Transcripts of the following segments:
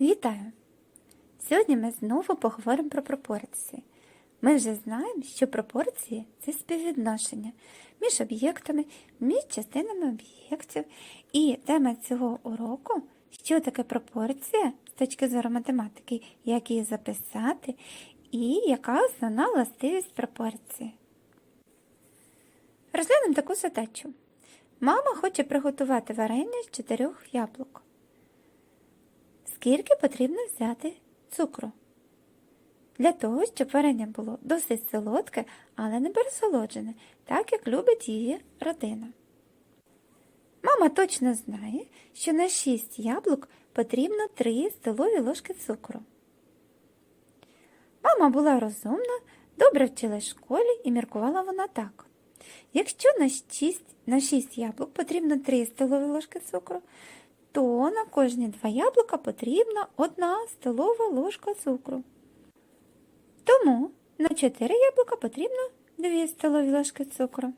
Вітаю! Сьогодні ми знову поговоримо про пропорції. Ми вже знаємо, що пропорції це співвідношення між об'єктами, між частинами об'єктів. І тема цього уроку що таке пропорція з точки зору математики, як її записати, і яка основна властивість пропорції. Розглянемо таку задачу. Мама хоче приготувати варення з чотирьох яблук. Скільки потрібно взяти цукру? Для того, щоб варення було досить солодке, але не пересолоджене, так як любить її родина. Мама точно знає, що на 6 яблук потрібно 3 столові ложки цукру. Мама була розумна, добре вчилась в школі і міркувала вона так. Якщо на 6, на 6 яблук потрібно 3 столові ложки цукру, то на кожні 2 яблука потрібна 1 столова ложка цукру. Тому на 4 яблука потрібно 2 столові ложки цукру.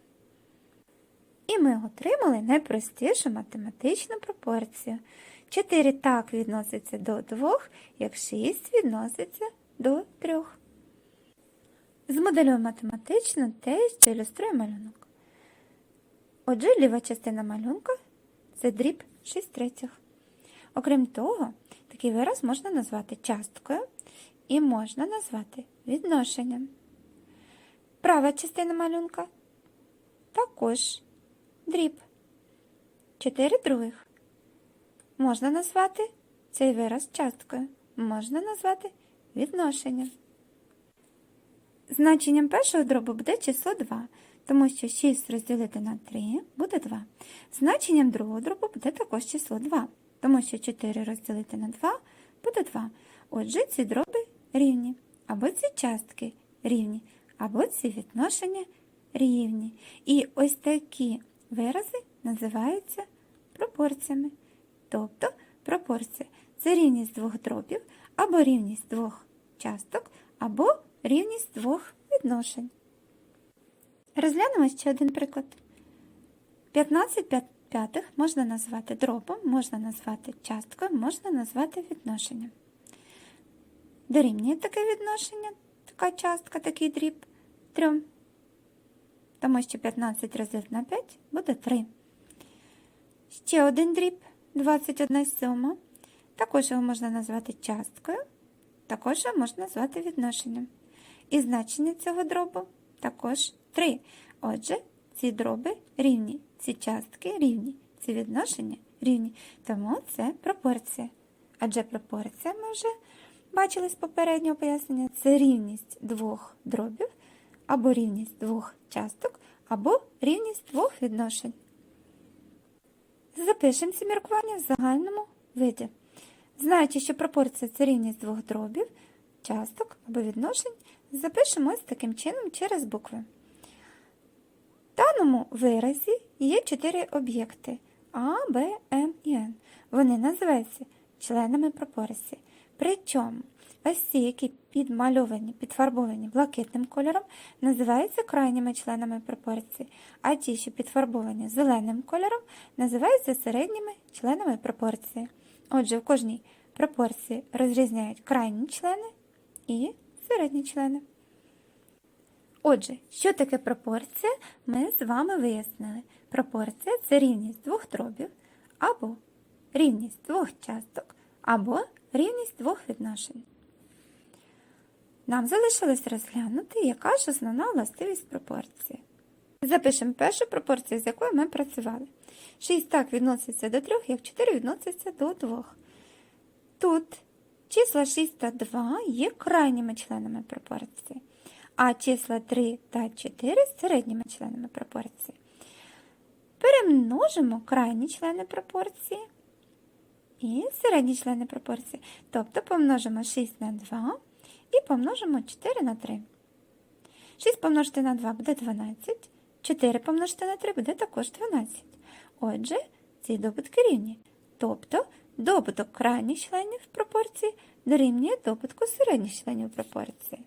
І ми отримали найпростішу математичну пропорцію. 4 так відноситься до 2, як 6 відноситься до 3. Змоделюємо математично те, що ілюструє малюнок. Отже, ліва частина малюнка це дріб 6 третіх. Окрім того, такий вираз можна назвати часткою і можна назвати відношенням. Права частина малюнка також дріб. 4 других. Можна назвати цей вираз часткою, можна назвати відношенням. Значенням першого дробу буде число 2, тому що 6 розділити на 3 буде 2. Значенням другого дробу буде також число 2, тому що 4 розділити на 2 буде 2. Отже, ці дроби рівні, або ці частки рівні, або ці відношення рівні. І ось такі вирази називаються пропорціями. Тобто пропорція це рівність двох дробів, або рівність двох часток, або рівність двох відношень. Розглянемо ще один приклад. 15 п'ятих можна назвати дробом, можна назвати часткою, можна назвати відношенням. Дорівнює таке відношення, така частка, такий дріб 3. Тому що 15 розділити на 5 буде 3. Ще один дріб 21 сьома. Також його можна назвати часткою, також його можна назвати відношенням. І значення цього дробу також 3. Отже, ці дроби рівні, ці частки рівні, ці відношення рівні. Тому це пропорція. Адже пропорція ми вже бачили з попереднього пояснення, це рівність двох дробів, або рівність двох часток, або рівність двох відношень. Запишемо ці міркування в загальному виді. Знаючи, що пропорція це рівність двох дробів, часток або відношень, запишемо ось таким чином через букви. Даному виразі є чотири об'єкти А, Б, М і Н. Вони називаються членами пропорції. Причому ось ці, які підмальовані, підфарбовані блакитним кольором, називаються крайніми членами пропорції, а ті, що підфарбовані зеленим кольором, називаються середніми членами пропорції. Отже, в кожній пропорції розрізняють крайні члени і середні члени. Отже, що таке пропорція, ми з вами вияснили. Пропорція це рівність двох дробів, або рівність двох часток, або рівність двох відношень. Нам залишилось розглянути, яка ж основна властивість пропорції. Запишемо першу пропорцію, з якою ми працювали. 6 так відноситься до 3, як 4 відноситься до 2. Тут числа 6 та 2 є крайніми членами пропорції, а числа 3 та 4 середніми членами пропорції. Перемножимо крайні члени пропорції і середні члени пропорції. Тобто помножимо 6 на 2 і помножимо 4 на 3. 6 помножити на 2 буде 12. 4 помножити на 3 буде також 12. Отже, ці добутки рівні. Тобто добуток крайніх членів пропорції дорівнює добутку середніх членів пропорції.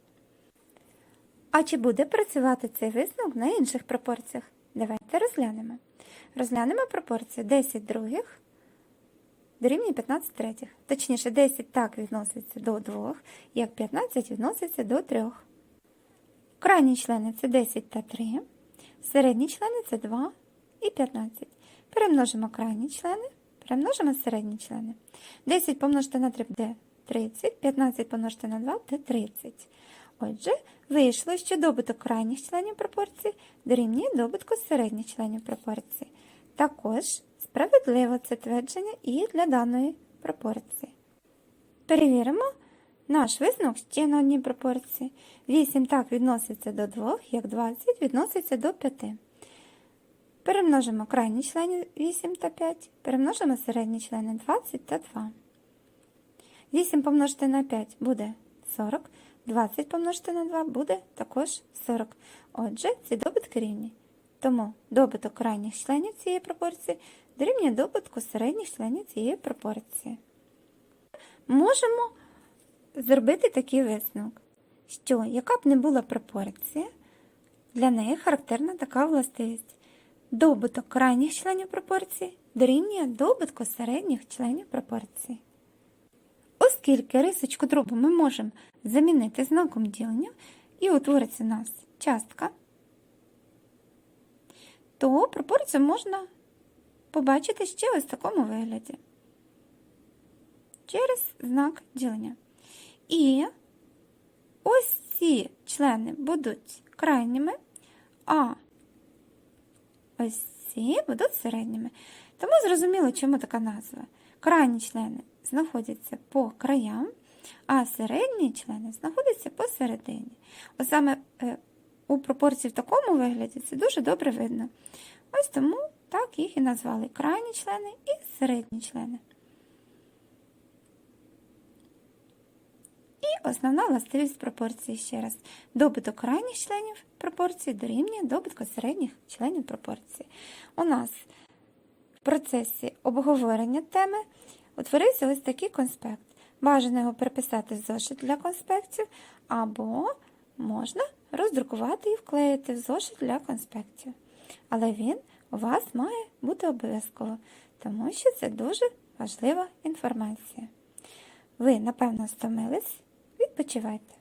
А чи буде працювати цей висновок на інших пропорціях? Давайте розглянемо. Розглянемо пропорцію 10 других дорівнює 15 третіх. Точніше, 10 так відноситься до 2, як 15 відноситься до 3. Крайні члени це 10 та 3. Середні члени це 2 і 15. Перемножимо крайні члени, перемножимо середні члени. 10 помножити на 3 буде 30, 15 помножити на 2 буде 30. Отже, вийшло, що добуток крайніх членів пропорції дорівнює добутку середніх членів пропорції. Також справедливо це твердження і для даної пропорції. Перевіримо наш висновок ще на одній пропорції. 8 так відноситься до 2, як 20 відноситься до 5. Перемножимо крайні члени 8 та 5, перемножимо середні члени 20 та 2. 8 помножити на 5 буде 40, 20 помножити на 2 буде також 40. Отже, ці добутки рівні. Тому добуток крайніх членів цієї пропорції дорівнює добутку середніх членів цієї пропорції. Можемо зробити такий висновок, що яка б не була пропорція, для неї характерна така властивість. Добуток крайніх членів пропорції дорівнює добутку середніх членів пропорції. Оскільки рисочку дробу ми можемо замінити знаком ділення і утвориться у нас частка, то пропорцію можна побачити ще ось в такому вигляді. Через знак ділення. І ось ці члени будуть крайніми, а ось ці будуть середніми. Тому зрозуміло, чому така назва. Крайні члени знаходяться по краям, а середні члени знаходяться посередині. Ось саме е, у пропорції в такому вигляді це дуже добре видно. Ось тому так їх і назвали крайні члени і середні члени. І основна властивість пропорції ще раз. Добуток крайніх членів пропорції дорівнює добутку середніх членів пропорції. У нас в процесі обговорення теми утворився ось такий конспект. Бажано його переписати в зошит для конспектів, або можна роздрукувати і вклеїти в зошит для конспектів. Але він у вас має бути обов'язково, тому що це дуже важлива інформація. Ви, напевно, стомились? Відпочивайте.